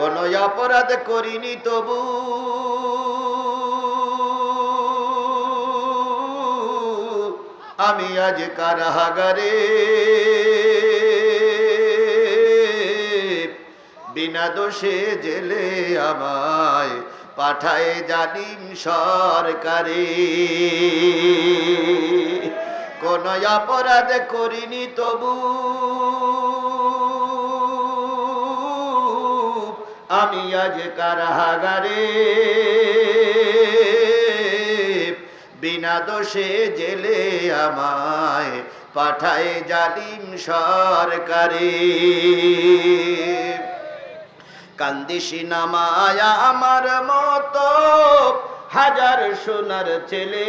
কোন অপরাধ করিনি তবু। আমি আজ কারাগারে। বিনা দোষে জেলে আমায় পাঠায় জালিম সরকারে। কোন অপরাধ করিনি তবু। আমি আজ কারাগারে। বিনা দোষে জেলে আমায় পাঠায় জালিম সরকারে। কান্দিসি নামায়া আমার মতো হাজার সোনার ছেলে।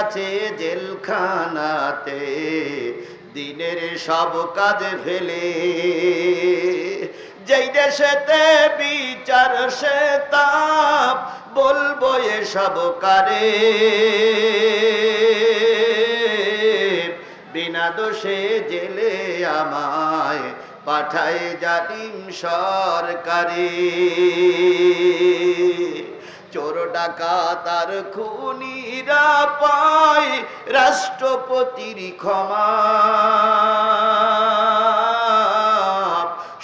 আছে জেলখানাতে, দিনের সব কাজ ফেলে। যেই দেশেতে বিচার, সে তাপ বলব এসব কারে। বিনা দোষে জেলে আমায় পাঠায় জালিম সরকারি। চোর তার খুনিরা পায় রাষ্ট্রপতির ক্ষমা।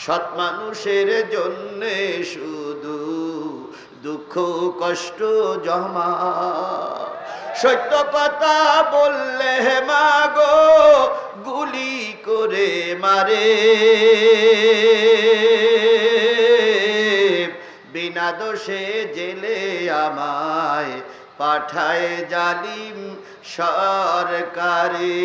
সৎ মানুষের জন্যে শুধু দুঃখ, কষ্ট জমা। সত্য কথা বললে মাগো, গুলি করে মারে। বিনা দোষে জেলে আমায় পাঠায় জালিম সরকারি।